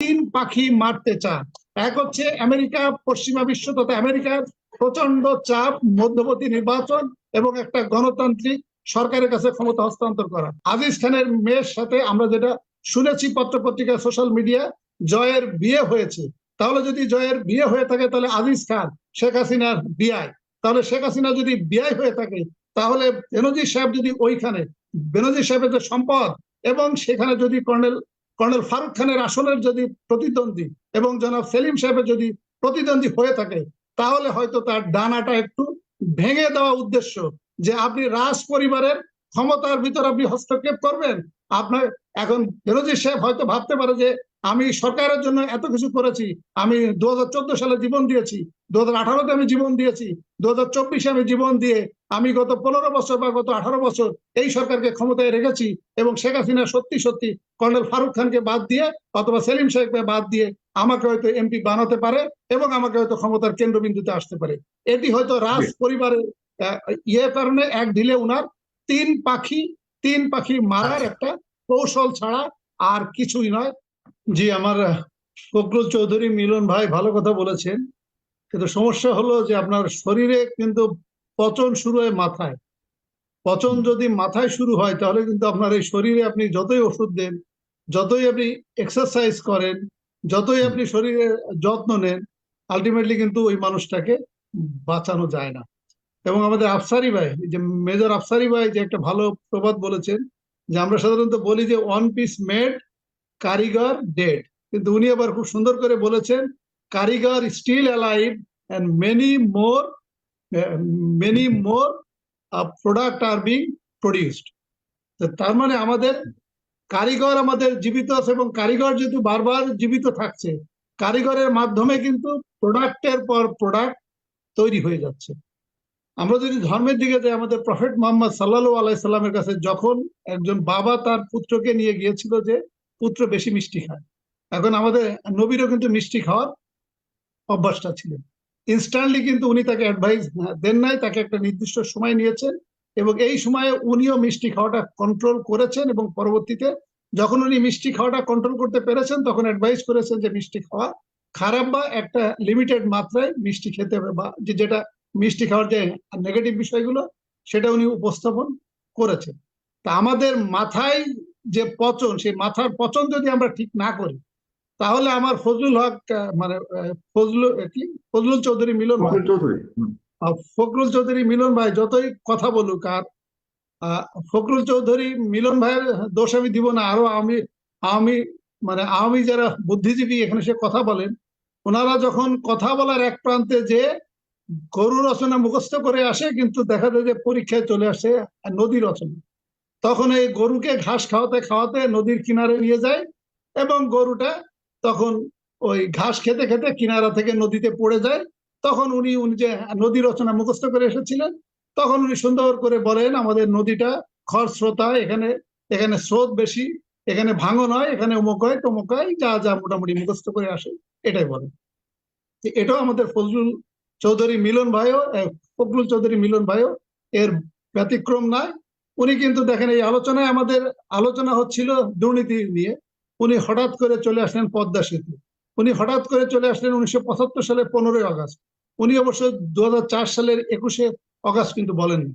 তিন পাখি মারতে চান। এক হচ্ছে আমেরিকা, পশ্চিমা বিশ্ব তথা আমেরিকার প্রচণ্ড চাপ, মধ্যবর্তী নির্বাচন এবং একটা গণতান্ত্রিক সরকারের কাছে ক্ষমতা হস্তান্তর করা। আজিজ খানের মেয়ের সাথে আমরা যেটা শুনেছি পত্র পত্রিকা সোশ্যাল মিডিয়া, জয়ের বিয়ে হয়েছে। তাহলে যদি জয়ের বিয়ে হয়ে থাকে, তাহলে আজিজ খান, শেখ হাসিনার বিয়াই। তাহলে শেখ হাসিনা যদি বিয়াই হয়ে থাকে, তাহলে বেনজির সাহেব যদি ওইখানে, বেনজির সাহেবের যে সম্পদ এবং সেখানে যদি কর্নেল কর্নেল ফারুক খানের আসনের যদি প্রতিদ্বন্দ্বী এবং জনাব সেলিম সাহেবের যদি প্রতিদ্বন্দ্বী হয়ে থাকে, তাহলে হয়তো তার ডানাটা একটু ভেঙে দেওয়া উদ্দেশ্য যে আপনি রাজ পরিবারের ক্ষমতার ভিতর আপনি হস্তক্ষেপ করবেন। আপনার এখন বেরোজি সাহেব হয়তো ভাবতে পারে যে আমি সরকারের জন্য এত কিছু করেছি। আমি দু হাজার চোদ্দ সালে জীবন দিয়েছি। দু হাজার আমি জীবন দিয়েছি। দু হাজার আমি জীবন দিয়ে আমি গত পনেরো বছর বা গত আঠারো বছর এই সরকারকে ক্ষমতায় রেখেছি এবং শেখ হাসিনা সত্যি সত্যি কর্নেল ফারুক খানকে বাদ দিয়ে অথবা সেলিম শেখকে বাদ দিয়ে আমাকে হয়তো এমপি বানাতে পারে এবং আমাকে হয়তো ক্ষমতার কেন্দ্রবিন্দুতে আসতে পারে। এটি হয়তো রাজ পরিবারের ইয়ে কারণে এক ঢিলে উনার তিন পাখি তিন পাখি মারার একটা কৌশল ছাড়া আর কিছুই নয়। জি আমার আহ, চৌধুরী মিলন ভাই ভালো কথা বলেছেন। কিন্তু সমস্যা হলো যে আপনার শরীরে কিন্তু পচন শুরু হয় মাথায়। পচন যদি মাথায় শুরু হয় তাহলে কিন্তু আপনার এই শরীরে আপনি যতই ওষুধ দেন যতই আপনি এক্সারসাইজ করেন যতই আপনি শরীরে যত্ন নেন আলটিমেটলি কিন্তু ওই মানুষটাকে বাঁচানো যায় না। এবং আমাদের আফসারি ভাই যে মেজর আফসারি ভাই যে একটা ভালো প্রবাদ বলেছেন যে আমরা সাধারণত বলি যে ওয়ান পিস মেড কারিগর ডেড। কিন্তু উনি আবার খুব সুন্দর করে বলেছেন, কারিগর still alive and many more many more product R being produced. তার মানে আমাদের কারিগর আমাদের জীবিত আছে এবং কারিগর যেহেতু বারবার জীবিত থাকছে, কারিগরের মাধ্যমে কিন্তু প্রোডাক্টের পর প্রোডাক্ট তৈরি হয়ে যাচ্ছে। আমরা যদি ধর্মের দিকে যাই, আমাদের প্রফেট মোহাম্মদ সাল্লাল্লাহু আলাইসাল্লামের কাছে যখন একজন বাবা তার পুত্রকে নিয়ে গিয়েছিল যে পুত্র বেশি মিষ্টি খায় এখন আমাদের নবীরও কিন্তু মিষ্টি খাওয়ার অভ্যাসটা ছিল। ইনস্ট্যান্টলি কিন্তু উনি তাকে অ্যাডভাইস দেন নাই, তাকে একটা নির্দিষ্ট সময় নিয়েছেন এবং এই সময়ে উনিও মিষ্টি খাওয়াটা কন্ট্রোল করেছেন এবং পরবর্তীতে যখন উনি মিষ্টি খাওয়াটা কন্ট্রোল করতে পেরেছেন, তখন অ্যাডভাইস করেছেন যে মিষ্টি খাওয়া খারাপ বা একটা লিমিটেড মাত্রায় মিষ্টি খেতে হবে বা যে যেটা মিষ্টি খাওয়ার যে নেগেটিভ বিষয়গুলো, সেটা উনি উপস্থাপন করেছেন। তা আমাদের মাথায় যে পচন সেই মাথার পচন যদি আমরা ঠিক না করি তাহলে আমার ফজলুল হক মানে ফজলু কি? ফজলুল চৌধুরী মিলন ভাই। ফখরুল চৌধুরী মিলন ভাই যতই কথা বলুক আর ফখরুল চৌধুরী মিলন ভাইয়ের দোষ আমি দিব না। আরও আমি আমি মানে আমি যারা বুদ্ধিজীবী এখানে সে কথা বলেন ওনারা যখন কথা বলার এক প্রান্তে যে গরু রচনা মুখস্থ করে আসে কিন্তু দেখা যায় যে পরীক্ষায় চলে আসে নদী রচনা। তখন এই গরুকে ঘাস খাওয়াতে খাওয়াতে নদীর কিনারে নিয়ে যায় এবং গরুটা তখন ওই ঘাস খেতে খেতে কিনারা থেকে নদীতে পড়ে যায়। তখন উনি উনি যে নদী রচনা মুখস্থ করে এসেছিলেন, তখন উনি সুন্দর করে বলেন, আমাদের নদীটা খরস্রোতা এখানে এখানে স্রোত বেশি, এখানে ভাঙন হয়, এখানে অমুক হয়, তমুক হয়, যা যা মোটামুটি মুখস্থ করে আসে। এটাই বলেন তো এটাও আমাদের ফজলুল চৌধুরী মিলন ভাইও ফখরুল চৌধুরী মিলন ভাইও এর ব্যতিক্রম নয়। উনি কিন্তু দেখেন এই আলোচনায় আমাদের আলোচনা হচ্ছিল দুর্নীতি নিয়ে। উনি হঠাৎ করে চলে আসলেন পদ্মা সেতু। উনি হঠাৎ করে চলে আসলেন উনিশশো পঁচাত্তর সালের পনেরোই আগস্ট। উনি অবশ্য দুই হাজার চার সালের একুশে অগস্ট কিন্তু বলেননি।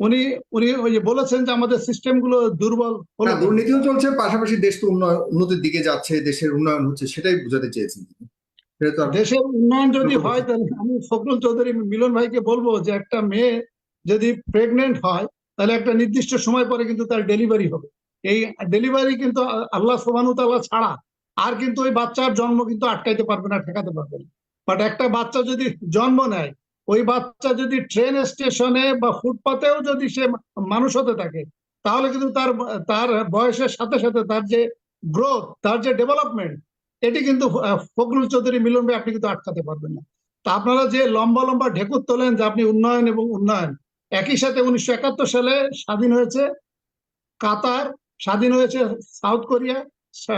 উনি উনি ওই যে বলেছেন যে আমাদের সিস্টেমগুলো দুর্বল দুর্নীতিও চলছে পাশাপাশি দেশ তো উন্নয়ন উন্নতির দিকে যাচ্ছে দেশের উন্নয়ন হচ্ছে সেটাই বোঝাতে চেয়েছেন দেশের উন্নয়ন যদি হয় তাহলে আমি ফখরুল চৌধুরী মিলন ভাইকে বলব যে একটা মেয়ে যদি প্রেগনেন্ট হয় তাহলে একটা নির্দিষ্ট সময় পরে কিন্তু তার ডেলিভারি হবে। এই ডেলিভারি কিন্তু আল্লাহ সোবানু তাআলা ছাড়া আর কিন্তু ওই বাচ্চার জন্ম কিন্তু আটকাইতে পারবে না, ঠেকাতে পারবে না। বাট একটা বাচ্চা যদি জন্ম নেয়, ওই বাচ্চা যদি ট্রেন স্টেশনে বা ফুটপাতেও যদি সে মানুষ হতে থাকে, তাহলে কিন্তু তার তার বয়সের সাথে সাথে তার যে গ্রোথ তার যে ডেভেলপমেন্ট এটি কিন্তু ফখরুল চৌধুরী মিলন ভাই আপনি কিন্তু আটকাতে পারবেন না। তা আপনারা যে লম্বা লম্বা ঢেকুর তোলেন যে আপনি উন্নয়ন এবং উন্নয়ন একই সাথে উনিশশো একাত্তর সালে স্বাধীন হয়েছে কাতার, স্বাধীন হয়েছে সাউথ কোরিয়া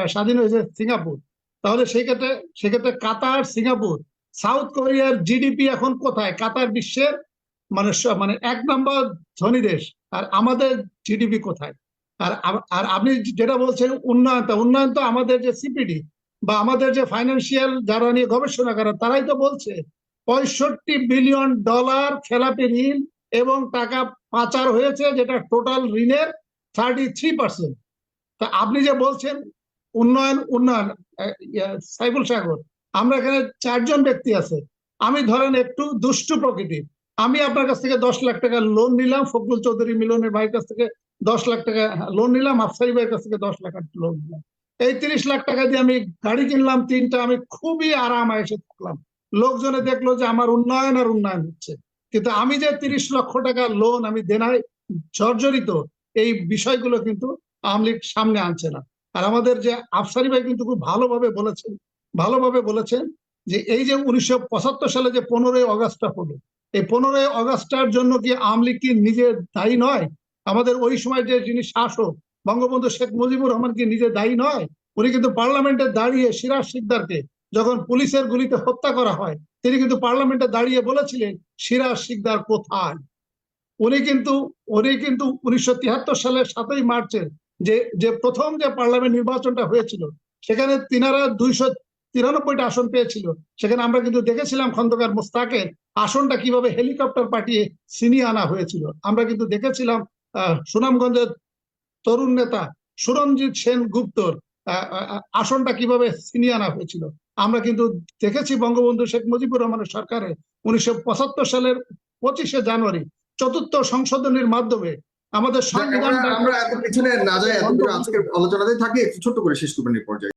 স্বাধীন হয়েছে সিঙ্গাপুর। তাহলে সেই ক্ষেত্রে সেক্ষেত্রে কাতার, সিঙ্গাপুর, সাউথ কোরিয়ার জিডিপি এখন কোথায়? কাতার বিশ্বের মানে মানে এক নম্বর ধনী দেশ। আর আমাদের জিডিপি কোথায়? আর আর আপনি যেটা বলছেন উন্নয়ন উন্নয়ন তো আমাদের যে সিপিডি বা আমাদের যে ফাইন্যান্সিয়াল যারা নিয়ে গবেষণা করে, তারাই তো বলছে, পঁয়ষট্টি বিলিয়ন ডলার খেলাপি ঋণ এবং টাকা পাচার হয়েছে, যেটা টোটাল ঋণের থার্টি থ্রি পার্সেন্ট তা আপনি যে বলছেন, উন্নয়ন উন্নয়ন সাইফুল সাগর, আমরা এখানে চারজন ব্যক্তি আছে। আমি ধরেন একটু দুষ্টু প্রকৃতির। আমি আপনার কাছ থেকে দশ লাখ টাকা লোন নিলাম, ফখরুল চৌধুরী মিলনের ভাইয়ের কাছ থেকে দশ লাখ টাকা লোন নিলাম, আফসারি ভাইয়ের কাছ থেকে দশ লাখ লোন নিলাম। এই তিরিশ লাখ টাকা দিয়ে আমি গাড়ি কিনলাম, তিনটা, আমি খুবই আরাম এসে থাকলাম। লোকজনে দেখল যে আমার উন্নয়ন আর উন্নয়ন হচ্ছে। কিন্তু আমি যে তিরিশ লক্ষ টাকা লোন আমি দেনায় জর্জরিত এই বিষয়গুলো কিন্তু আওয়ামী লীগ সামনে আনছে না। আর আমাদের যে আফসারি ভাই কিন্তু খুব ভালোভাবে বলেছেন ভালোভাবে বলেছেন যে এই যে উনিশশো পঁচাত্তর সালে যে পনেরোই অগস্টটা হলো, এই পনেরোই অগস্টটার জন্য কি আওয়ামী লীগ কি নিজে দায়ী নয়? আমাদের ওই সময় যে যিনি শাসক বঙ্গবন্ধু শেখ মুজিবুর রহমান কি নিজে দায়ী নয়? উনি কিন্তু পার্লামেন্টে দাঁড়িয়ে সিরাজ শিকদারকে যখন পুলিশের গুলিতে হত্যা করা হয় তিনি কিন্তু পার্লামেন্টে দাঁড়িয়ে বলেছিলেন, সিরাজ শিকদার কোথায়? উনি কিন্তু উনি কিন্তু উনিশশো তিয়াত্তর সালের সাতই মার্চের যে যে প্রথম যে পার্লামেন্ট নির্বাচনটা হয়েছিল, সেখানে তিনারা দুইশো তিরানব্বইটা আসন পেয়েছিল। সেখানে আমরা কিন্তু দেখেছিলাম খন্দকার মোস্তাকের আসনটা কীভাবে হেলিকপ্টার পাঠিয়ে ছিনিয়ে আনা হয়েছিল। আমরা কিন্তু দেখেছিলাম সুনামগঞ্জের তরুণ নেতা সুরঞ্জিত সেন গুপ্তর আসনটা কীভাবে ছিনিয়ে আনা হয়েছিল? আমরা কিন্তু দেখেছি বঙ্গবন্ধু শেখ মুজিবুর রহমানের সরকারে উনিশশো পঁচাত্তর সালের পঁচিশে জানুয়ারি চতুর্থ সংশোধনীর মাধ্যমে আমাদের সংবিধান আমরা এত পিছনে না যাই আজকের আলোচনাতেই থাকি একটু ছোট্ট করে শেষ করবেন এই পর্যায়ে।